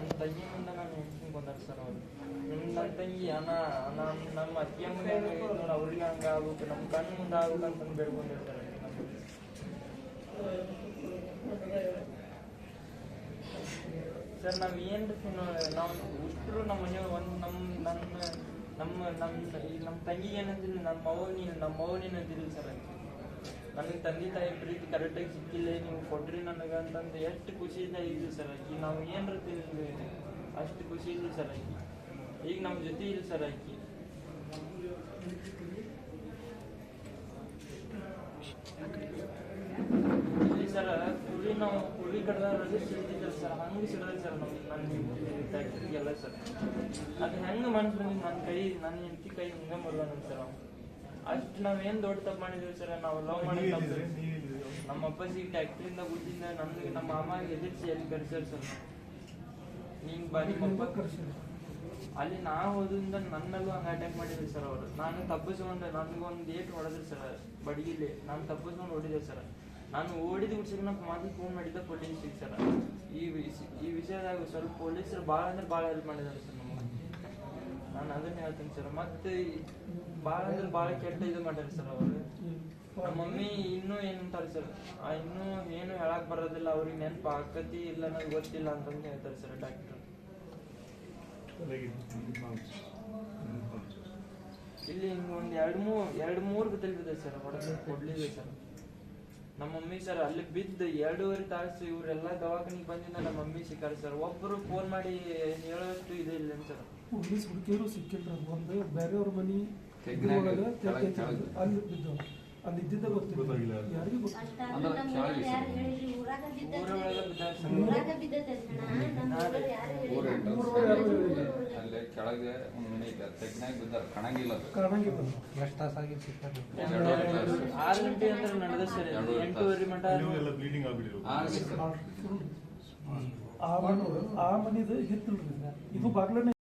ನನ್ನ ತಂಗಿಯಿಂದ ನಾನು ಹೆಂಡ್ತಿನ ಕೊಂದಾರ ಸರ್ ಅವರು ನಿಮ್ಮ ನನ್ನ ತಂಗಿ ನಮ್ಮ ನಮ್ಮ ಅತ್ತಿ ಅಮ್ಮನ ನೋಡಿ, ಅವ್ರಿಗೆ ನಮ್ಮ ಕಣ್ಣು ಮುಂದೆ ಆಗ್ಬೇಕು ಅಂತ ಬೇಡ್ಕೊಂಡಿರ್ತಾರೆ ಸರ್ ನಾವು ಏನು ನಾವು ಇಷ್ಟರು ನಮ್ಮ ಮನೆಯವ್ರು ಒಂದು ನಮ್ಮ ನಮ್ಮ ನಮ್ಮ ಈ ನಮ್ಮ ತಂಗಿ ಏನಂತಿಲ್ಲ ನಮ್ಮ ನೀನು ನಮ್ಮ ಮಗು ನೀನು ಅಂದಿಲ್ಲ ಸರ್. ನನಗೆ ತಂದೆ ತಾಯಿ ಪ್ರೀತಿ ಕರೆಕ್ಟಾಗಿ ಸಿಕ್ಕಿಲ್ಲ, ನೀವು ಕೊಟ್ರಿ ನನಗೆ ಅಂತಂದು ಎಷ್ಟು ಖುಷಿಯಿಂದ ಇದ್ಲು ಸರ್ ಆಕಿ, ನಾವು ಏನ್ರ ತಿಂದ್ವಿ ಅಷ್ಟು ಖುಷಿ ಇಲ್ಲ ಸರ್ ಆಕಿ. ಈಗ ನಮ್ಮ ಜೊತೆ ಇಲ್ಲ ಸರ್ ಆಕಿ. ಇಲ್ಲಿ ಸರ್ ಕುರಿ ನಾವು ಕುರಿ ಕಡ್ದಾರಲ್ಲಿ ಸಿಡ್ತಿದ್ದಲ್ಲ ಸರ್ ಹಂಗೆ ಸಿಡದ ಸರ್ ನಮ್ಮ ನನ್ನ ಫ್ಯಾಕ್ಟ್ರಿಗೆಲ್ಲ ಸರ್ ಅದು ಹೆಂಗೆ ಮನ್ಸು ನನ್ನ ಕೈ ನನ್ನ ಹೆಂಡತಿ ಕೈ ಹಿಂಗೆ ಮುರಿದಾನ ಸರ್ ಅವ್ನು. ಅಷ್ಟು ಏನು ದೊಡ್ಡ ತಪ್ಪು ಮಾಡಿದೀವಿ ಸರ್ ನಾವು ಲವ್ ಮಾಡಿ ನಮ್ಮ ಅಪ್ಪಾಜಿ ಟ್ಯಾಕ್ಟ್ರಿಯಿಂದ ಬಿಟ್ಟಿಂದ ನಮ್ಗೆ ನಮ್ಮ ಮಾಮ ಎದುರಿಸಿ ಎಲ್ಲಿ ಕರ್ಸ್ಯಾರ ಸರ್ ನಿಂಗ್ ಬಾ ನಿಮ್ಮ ಅಪ್ಪ. ಅಲ್ಲಿ ನಾ ಹೋದ್ರಿಂದ ನನ್ನಲ್ಲೂ ಹಂಗೆ ಅಟ್ಯಾಕ್ ಮಾಡಿದ್ರು ಸರ್ ಅವರು. ನಾನು ತಪ್ಪಿಸ್ಕೊಂಡೆ ನನ್ಗೊಂದ್ ಏಟ್ ಹೊಡೆದ್ರು ಸರ್ ಬಡಗಿಲಿ ನಾನು ತಪ್ಪಿಸ್ಕೊಂಡು ಓಡಿದೆ ಸರ್. ನಾನು ಓಡಿದ ವಿಷಯಕ್ಕೆ ನಮ್ಮ ಮಾತು ಫೋನ್ ಮಾಡಿದ್ದೆ ಪೊಲೀಸಿಗೆ ಸರ್. ಈ ವಿಷ- ಈ ವಿಷಯದಾಗ ಸ್ವಲ್ಪ ಪೊಲೀಸರು ಭಾಳ ಅಂದ್ರೆ ಭಾಳ ಹೆಲ್ಪ್ ಮಾಡಿದ್ದಾರೆ ಸರ್ ನಮಗೆ. ನಾನು ಅದನ್ನ ಹೇಳ್ತೀನಿ ಸರ್. ಮತ್ತೆ ಭಾಳ ಅಂದ್ರೆ ಭಾಳ ಕೆಟ್ಟ ಇದು ಮಾಡ್ಯಾರ ಸರ್ ಅವರು. ನಮ್ಮ ಮಮ್ಮಿ ಇನ್ನೂ ಏನಂತಾರೆ ಸರ್? ಇನ್ನೂ ಏನು ಹೇಳಕ್ ಬರೋದಿಲ್ಲ. ಅವ್ರಿಗೆ ನೆನಪು ಆಕತಿ ಇಲ್ಲ ನನಗೆ ಗೊತ್ತಿಲ್ಲ ಅಂತಂದು ಹೇಳ್ತಾರೆ ಸರ್ ಡಾಕ್ಟರ್. ಇಲ್ಲಿ ಒಂದು ಒಂದ್ ಎರಡ್ ಮೂರ್ ಎರಡ್ ಮೂರ್ ಬಿದ್ದಿದೆ ಸರ್. ಹೊಡೆದು ಕೊಡ್ಲಿದೆ ಸರ್. ನಮ್ಮ ಮಮ್ಮಿ ಸರ್ ಅಲ್ಲಿ ಬಿದ್ದು ಎರಡೂವರೆ ತಾಸು ಇವರೆಲ್ಲ ದವಾಖಾನಿಗೆ ಬಂದಿಂದ ನಮ್ಮ ಮಮ್ಮಿ ಸಿಕ್ಕಾರ ಸರ್. ಒಬ್ಬರು ಫೋನ್ ಮಾಡಿ ಹೇಳೋಷ್ಟು ಇದೆ ಇಲ್ಲ ಸರ್. ಪೊಲೀಸ್ ಹುಡುಕಿದ್ರು ಸಿಕ್ಕಿಲ್ಲ ಒಂದು ಬೇರೆಯವ್ರ ಮನಿ. ಅಲ್ಲಿ ಬಿದ್ದು ಅಲ್ಲಿ ಇದ್ದಿದ್ದ ಗೊತ್ತಿಲ್ಲ. ಯಾರಿಗೂ ಗೊತ್ತಿಲ್ಲ. ಕೆಳಗೆ ಒಂದ್ ಮನೆ ಐತೆ ತೆಗ್ನಾಗ ಬಿದ್ದಾರ. ಕಾಣಂಗಿಲ್ಲ ಅದು. ಎಷ್ಟು ತಾಸು ಆಗಿತ್ತು ಸಿಕ್ಕಾರಿ ಆರು ಗಂಟೆ ಅಂದ್ರೆ ನಡೆದ ಸರ್. ಇದು. ಎರಡೂವರೆ ಎಂಟೂವರೆ ಮಟ ಬ್ಲೀಡಿಂಗ್ ಆ ಮನೆ ಆ ಮನಿದು ಹಿತ್ತಲ್ರಿ ಇದು ಬಾಗ್ಲನೇ